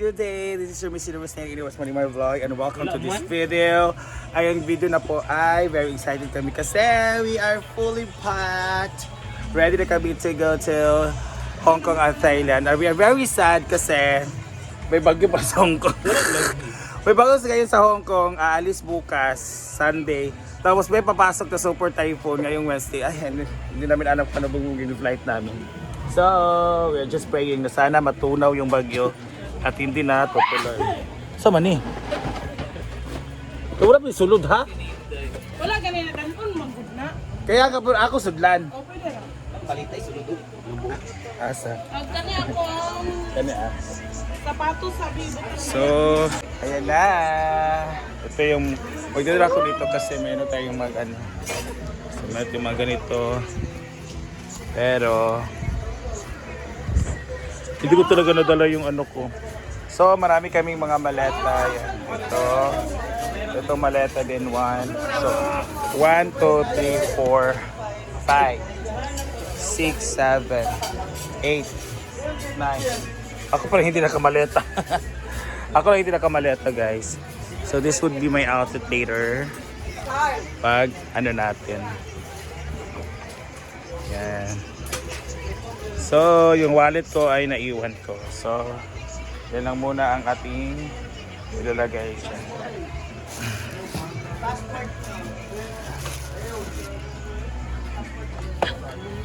good day. This is your Miss Universe na Iniwas Marimar Vlog and welcome to this video. Ay, ang video na po ay very excited kami kasi we are fully packed. Ready na kami to go to Hong Kong at Thailand. And we are very sad kasi may bagyo pa sa Hong Kong. may bagyo ngayon sa Hong Kong, aalis bukas, Sunday. Tapos may papasok na super typhoon ngayong Wednesday. Ay, hindi, namin alam kung ano bang yung flight namin. So, we're just praying na sana matunaw yung bagyo at hindi na tutuloy. Sa mani? Wala yung sulod ha? Wala ganina kanon manggod na. Kaya ka po ako sudlan. O pwede ra. Asa? Ang kani ako ang Kani ah. sapatos sa bibo. So, ayan na. Ito yung, magdadala ko dito kasi meron tayong mag ano. So, meron yung mga ganito. Pero, hindi ko talaga nadala yung ano ko. So, marami kaming mga maleta. Yan. Ito. Ito maleta din. One. So, one, two, three, four, five, six, seven, eight, nine. Ako pala hindi nakamaleta. Ako lang hindi nakamaleta, guys. So, this would be my outfit later. Pag, ano natin. Yan. So, yung wallet ko ay naiwan ko. So, yan lang muna ang ating ilalagay.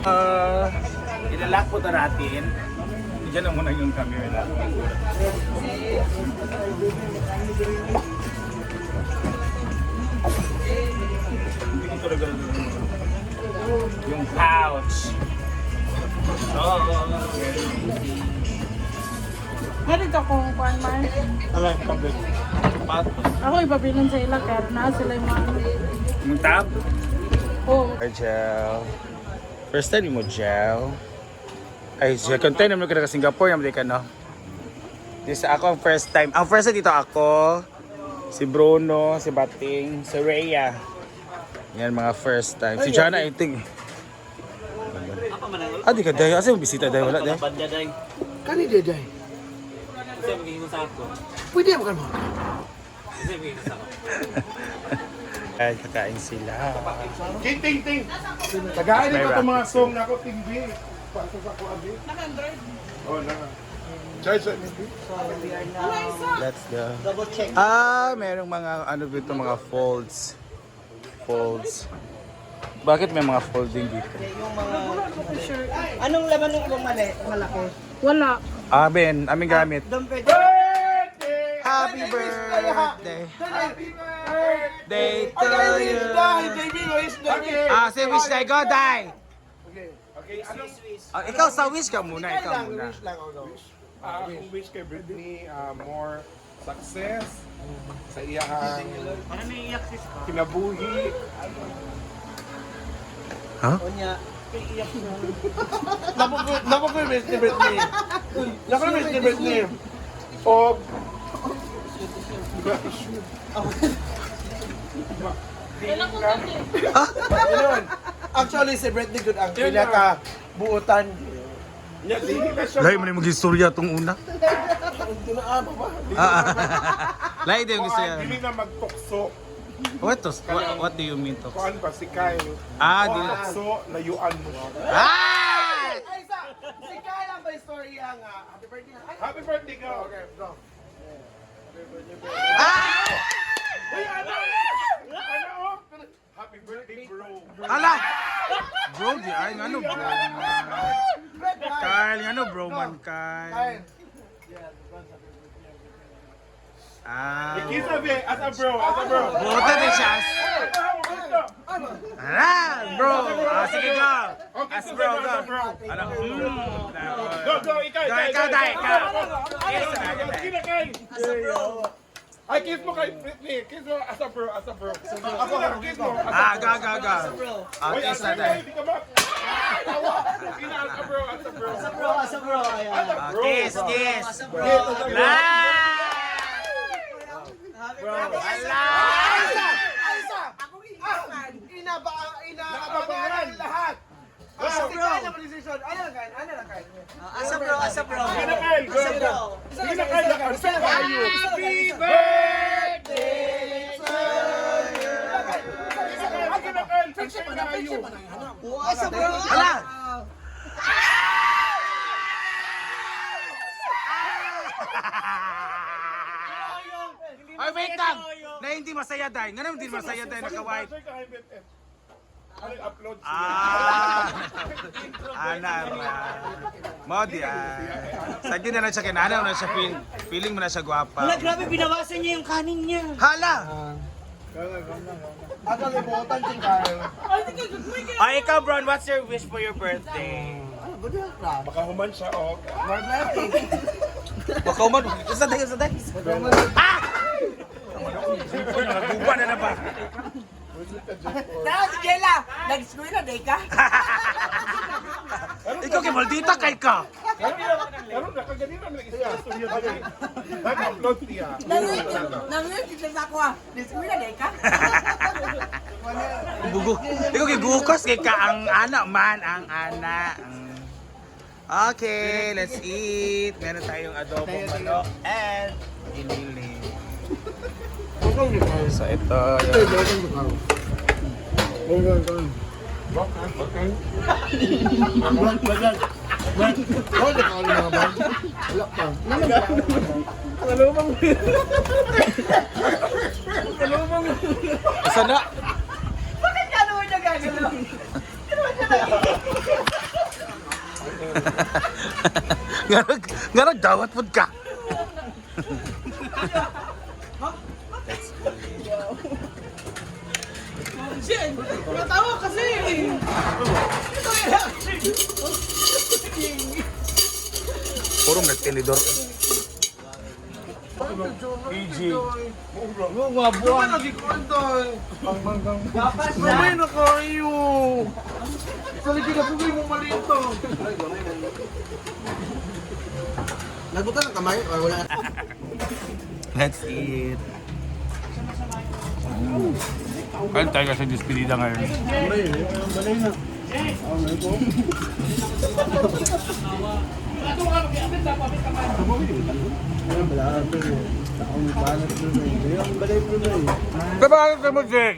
Uh, ilalak po na natin. Diyan lang muna yung camera. Ka kung kuan man. Ala. Patos. Ako ibabilin sa ila kaya na sila yung mga. Yung tab. Oo. Ay, gel. First time mo gel. Ay, second time naman ka na Singapore, naman ka no? This ako ang first time. Ang first time dito ako, si Bruno, si Bating, si Rhea. Yan mga first time. Si Jana, I think. Ah, di ka dahil. Asa yung bisita dahil? Wala dahil. Banda day. Kani Deday. Kasi magiging sa ako. Pwede mo kan mo. Kasi magiging sa ako. Ay, kakain sila. Ting ting ting. Tagaan May ko itong mga song na ako tingbi. Paso sa ako abi. Naka-Android. Oh na. Charge. Let's go. Ah, merong mga ano dito, mga folds. Folds. Bakit may mga folding dito? Anong laman ng malaki? Wala. Ah, Ben, aming gamit. Doon pwede. Birthday! Happy birthday. Happy birthday! Day to you. okay. Ah, say wish na go, die. Okay. Okay, anong Ah, ikaw sa wish ka muna, ikaw muna. Wish lang ako. ah, kung wish kay Britney ah, more success sa iyang Ano naiiyak sis ko? kinabuhi. Ha? Unya. Nako ko miss ni Britney. Nako miss ni Britney. O ko tani. Yun. Actually, si Britney good ang buutan. Dili na siya. Lahi mo na mag-istorya tong una. Tinaama ba? Ah, ah. Lahi din yung gusto yan. Dili na magtukso. What, to, what, what do you mean to? Kuan ba si Kyle? Ah, di. Tukso, layuan mo. Ah! Ay, sa, si Kyle ang ba istorya nga? Happy birthday na. Ay, Happy birthday go. okay, go. Ah! Uy, ano? Ano? oh? Happy birthday, bro. Ala! Bro, di ay ano bro. Kyle, ano bro man Kyle. Kyle. Ah. Kiss a bit, as a bro, as a bro. Buta din siya. Ah, bro. Ah, sige go. Okay, As bro, as go. a bro. Ano? Mm. Go, go, ikaw, Go, ikaw, ikaw, dai, ikaw. Sige na, Kyle. As a bro. Ay, kiss mo kay Britney. Kiss mo as a bro, as a bro. Ako na, kiss mo. as a Ah, bro. go, go, go. Bro. Ah, kiss as na a bro, tayo. hindi ka ba? Ah, tawa. Ina, as a bro, as a bro. As a bro, as a bro. Ah, kiss, kiss. As a bro. Bro, birthday. ala! Ay, isa! Ako ina ba ina Nakababangan. lahat. Asa bro? Ano lang decision? Ano lang kain? Ano lang kain? Asa bro, asa bro. Sige na, Kyle. Go, go. Sige na, Kyle. Naka-answer tayo. Happy birthday to you. Sige na, Kyle. Answer tayo. Asa bro. Hala! Ay, wait lang! Na hindi masaya dahil. Nga naman hindi masaya dahil BFF. Ano upload siya? Ah! Ana ra. Mo di ah. Sagdi na lang siya kinana na siya feel, feeling mo na siya gwapa. Wala, grabe, binawasan niya yung kanin niya. Hala! Ako limutan si Carl. Ay, ikaw, Bron, what's your wish for your birthday? Ano, na. Baka human siya, oh. Baka man, isa tayo, isa tayo. Ah! Naguba na na ba? Tara, si Jella. Nag-school na, day ka. Ikaw kay maldita kay ka. Pero nakaganina na isa. Studio dali. Nag-upload siya. Nangyay, kita sa ako ah. Nag-school na, day ka. Bugo. Ikaw kay gukos kay ka ang anak man, ang anak. Okay, let's eat. Meron tayong adobo manok and iniling. So ito Isa na. Bakit ka naman niya gagalaw? Ngarag, ngarag dawat pud ka. Natawa kasi. Puro nagtinidor. PG. Naman nagkikwento eh. Mamay na kayo. Saligi na pugay mo malito. Nagbutan ng kamay? Ay, wala. Let's eat. Kain tayo sa despedida ngayon. Kabahan sa music!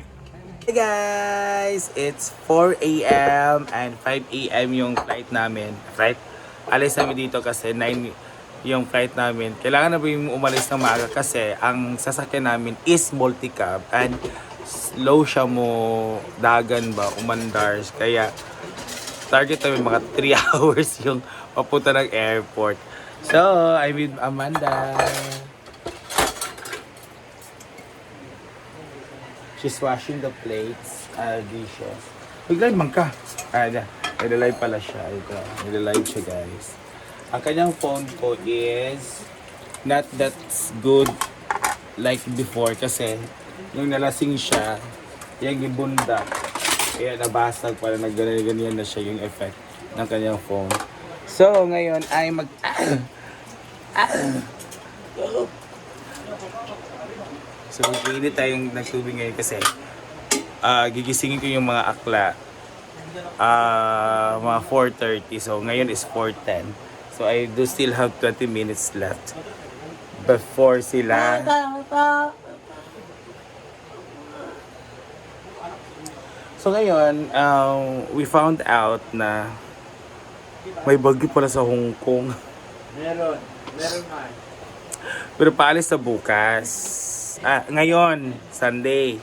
Hey guys! It's 4 a.m. and 5 a.m. yung flight namin. Flight? Alis namin dito kasi 9 yung flight namin. Kailangan na ba yung umalis ng maaga kasi ang sasakyan namin is multi-cab and slow siya mo dagan ba, umandars. Kaya target namin mga 3 hours yung papunta ng airport. So, I'm with Amanda. She's washing the plates, uh, dishes. Bigla man ka. Ah, yan. Nilalive pala siya. Ito. Nilalive siya, guys. Ang kanyang phone ko is not that good like before kasi nung nalasing siya, yung gibunda, kaya nabasag pala, nagganyan-ganyan na siya yung effect ng kanyang phone. So, ngayon ay mag... So, magpinit tayong nagtubig ngayon kasi ah gigisingin ko yung mga akla ah mga 4.30. So, ngayon is 4.10. So, I do still have 20 minutes left before sila So ngayon, um, we found out na may bagyo pala sa Hong Kong. Meron. Meron nga. Pero paalis sa bukas. Ah, ngayon, Sunday.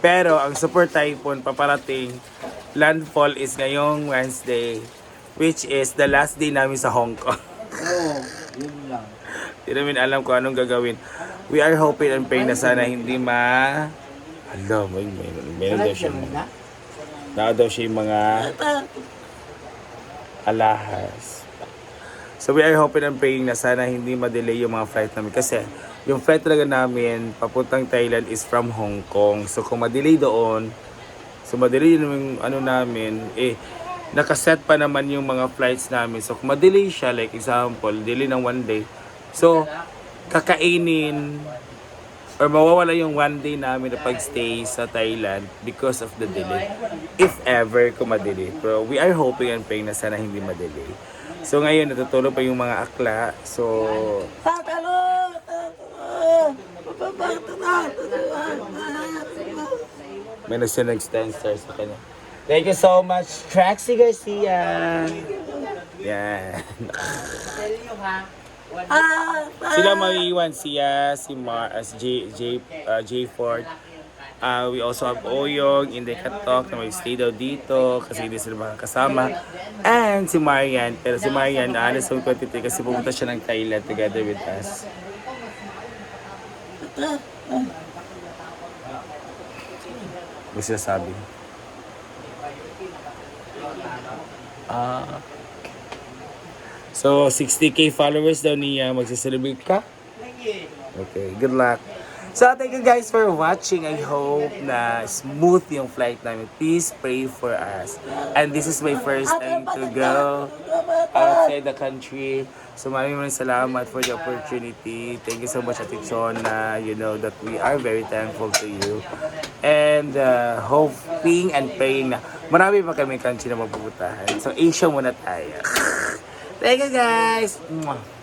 Pero ang super typhoon paparating, landfall is ngayong Wednesday, which is the last day namin sa Hong Kong. Oo, yun lang. Hindi namin alam kung anong gagawin. We are hoping and praying na sana hindi ma... Hala, may, may, may, daw siya. Na daw siya yung mga alahas. So we are hoping and praying na sana hindi ma-delay yung mga flight namin. Kasi yung flight talaga namin papuntang Thailand is from Hong Kong. So kung ma-delay doon, so ma-delay yung ano namin, eh, nakaset pa naman yung mga flights namin. So kung ma-delay siya, like example, delay ng one day, So, kakainin or mawawala yung one day namin na pagstay sa Thailand because of the delay. If ever kung madelay. Pero we are hoping and praying na sana hindi madelay. So ngayon, natutulog pa yung mga akla. So, may na siya nag-stand star sa kanya. Thank you so much, Traxy Garcia. Yan. Sila maiiwan siya, si Mar, as J, J, uh, J Ford. Uh, we also have Oyong, Inday Katok na mag-stay daw dito kasi hindi sila makakasama. And si Marian, pero si Marian, alas uh, 23 kasi pumunta siya ng Thailand together with us. May sinasabi. Ah. So, 60k followers daw niya. Magsiselebrate ka? Okay, good luck. So, thank you guys for watching. I hope na smooth yung flight namin. Please pray for us. And this is my first time to go outside the country. So, maraming maraming salamat for the opportunity. Thank you so much, Ate Chona. You know that we are very thankful to you. And uh, hoping and praying na marami pa kami country na mapupuntahan. So, Asia muna tayo. Thank you guys! Mwah.